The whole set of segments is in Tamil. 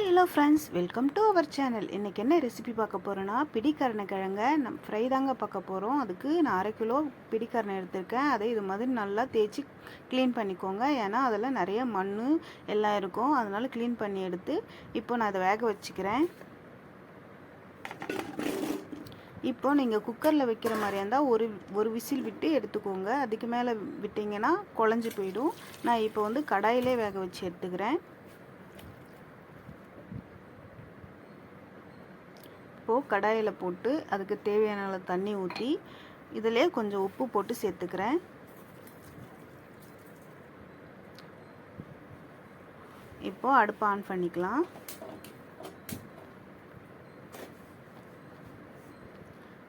Hi hello friends welcome to our channel இன்றைக்கி என்ன ரெசிபி பார்க்க போகிறோன்னா பிடிக்கரணை கிழங்க. நம் ஃப்ரை தாங்க பார்க்க போகிறோம் அதுக்கு நான் அரை கிலோ பிடிக்கரணை எடுத்திருக்கேன். அதை இது மாதிரி நல்லா தேய்ச்சி க்ளீன் பண்ணிக்கோங்க. ஏன்னா அதில் நிறைய மண் எல்லாம் இருக்கும். அதனால் க்ளீன் பண்ணி எடுத்து இப்போ நான் அதை வேக வச்சுக்கிறேன். இப்போ நீங்கள் குக்கரில் வைக்கிற மாதிரியா இருந்தால் ஒரு ஒரு விசில் விட்டு எடுத்துக்கோங்க. அதுக்கு மேலே விட்டிங்கன்னா குழஞ்சி போயிடும். நான் இப்போ வந்து கடாயிலே வேக வச்சு எடுத்துக்கிறேன். இப்போது கடாயில் போட்டு அதுக்கு தேவையான அளவு தண்ணி ஊற்றி இதிலே கொஞ்சம் உப்பு போட்டு சேர்த்துக்கிறேன். இப்போது அடுப்பை ஆன் பண்ணிக்கலாம்.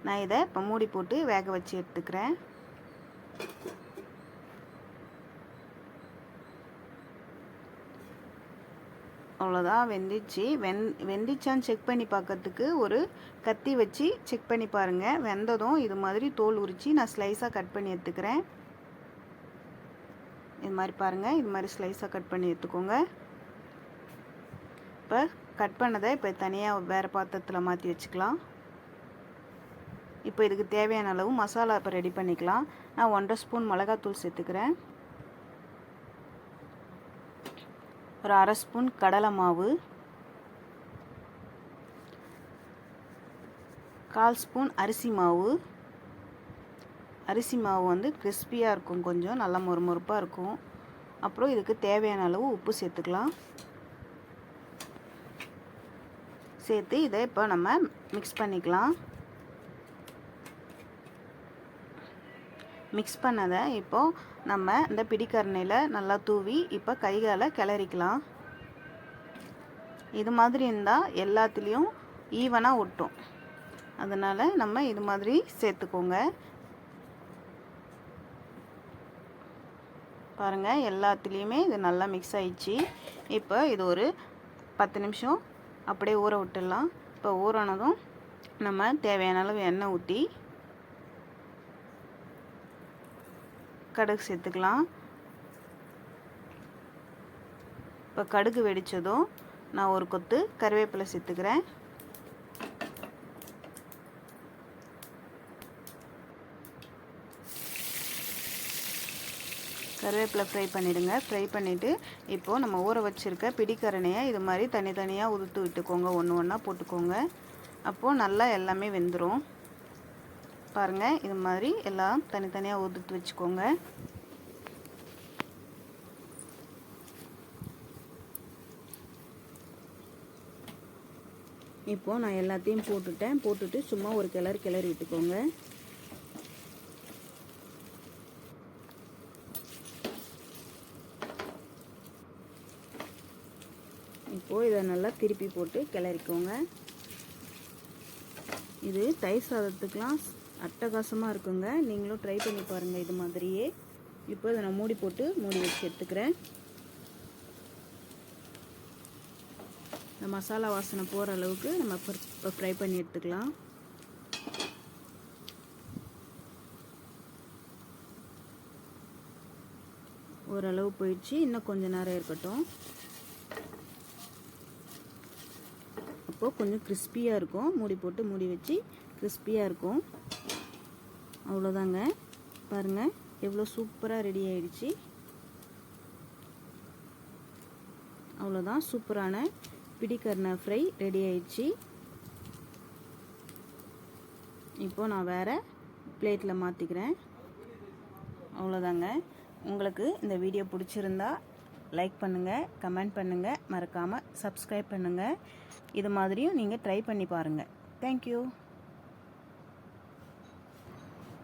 நான் இதை இப்போ மூடி போட்டு வேக வச்சு எடுத்துக்கிறேன். அவ்வளோதான் வெந்துச்சு. வெந் வெந்துச்சான்னு செக் பண்ணி பார்க்கறதுக்கு ஒரு கத்தி வச்சு செக் பண்ணி பாருங்கள் வெந்ததும் இது மாதிரி தோல் உரித்து நான் ஸ்லைஸாக கட் பண்ணி எடுத்துக்கிறேன். இது மாதிரி பாருங்கள் இது மாதிரி ஸ்லைஸாக கட் பண்ணி எடுத்துக்கோங்க. இப்போ கட் பண்ணதை இப்போ தனியாக வேறு பாத்திரத்தில் மாற்றி வச்சுக்கலாம். இப்போ இதுக்கு தேவையான அளவு மசாலா இப்போ ரெடி பண்ணிக்கலாம். நான் ஒன்றரை ஸ்பூன் மிளகாத்தூள் சேர்த்துக்கிறேன். ஒரு அரை ஸ்பூன் கடலை மாவு கால் ஸ்பூன் அரிசி மாவு. அரிசி மாவு வந்து கிறிஸ்பியாக இருக்கும் கொஞ்சம் நல்லா மொறுமொறுப்பாக இருக்கும். அப்புறம் இதுக்கு தேவையான அளவு உப்பு சேர்த்துக்கலாம். சேர்த்து இதை இப்போ நம்ம மிக்ஸ் பண்ணிக்கலாம். மிக்ஸ் பண்ணதை இப்போது நம்ம இந்த பிடிக்கரணையில் நல்லா தூவி இப்போ கைகால கிளறிக்கலாம். இது மாதிரி இருந்தால் எல்லாத்துலேயும் ஈவனாக ஒட்டும். அதனால் நம்ம இது மாதிரி சேர்த்துக்கோங்க. பாருங்கள் எல்லாத்துலேயுமே இது நல்லா மிக்ஸ் ஆயிடுச்சு. இப்போ இது ஒரு பத்து நிமிஷம் அப்படியே ஊற விட்டுடலாம். இப்போ ஊறினதும் நம்ம தேவையான அளவு எண்ணெய் ஊற்றி கடுகு சேர்த்துக்கலாம். இப்போ கடுகு வெடித்ததும் நான் ஒரு கொத்து கருவேப்பிலை சேர்த்துக்கிறேன். கருவேப்பிலை ஃப்ரை பண்ணிவிடுங்க ஃப்ரை பண்ணிவிட்டு இப்போது நம்ம ஊற வச்சுருக்க பிடிக்கரணையை இது மாதிரி தனித்தனியாக உதுத்து விட்டுக்கோங்க. ஒன்று ஒன்றா போட்டுக்கோங்க. அப்போது நல்லா எல்லாமே வெந்துடும் பாருங்கள் இது மாதிரி எல்லாம் தனித்தனியாக உதுத்து வச்சுக்கோங்க. இப்போது நான் எல்லாத்தையும் போட்டுட்டேன். போட்டுட்டு சும்மா ஒரு கிளறு கிளறி விட்டுக்கோங்க. இப்போது இதை நல்லா திருப்பி போட்டு கிளறிக்கோங்க. இது தயிர் சாதத்துக்கெலாம் அட்டகாசமாக இருக்குங்க. நீங்களும் ட்ரை பண்ணி பாருங்கள் இது மாதிரியே. இப்போ இதை நான் மூடி போட்டு மூடி வச்சு எடுத்துக்கிறேன். இந்த மசாலா வாசனை போகிற அளவுக்கு நம்ம இப்போ ஃப்ரை பண்ணி எடுத்துக்கலாம். ஓரளவு போயிடுச்சு. இன்னும் கொஞ்சம் நேரம் இருக்கட்டும். அப்போது கொஞ்சம் கிறிஸ்பியாக இருக்கும். மூடி போட்டு மூடி வச்சு கிறிஸ்பியாக இருக்கும். அவ்வளோதாங்க. பாருங்கள் எவ்வளோ சூப்பராக ரெடி ஆயிடுச்சு. அவ்வளோதான் சூப்பரான பிடிக்கர்ண ஃப்ரை ரெடி ஆயிடுச்சு. இப்போ நான் வேறு பிளேட்டில் மாற்றிக்கிறேன் அவ்வளோதாங்க. உங்களுக்கு இந்த வீடியோ பிடிச்சிருந்தா லைக் பண்ணுங்கள் கமெண்ட் பண்ணுங்கள் மறக்காமல் சப்ஸ்கிரைப் பண்ணுங்கள் இது மாதிரியும் நீங்கள் ட்ரை பண்ணி பாருங்கள் தேங்க்யூ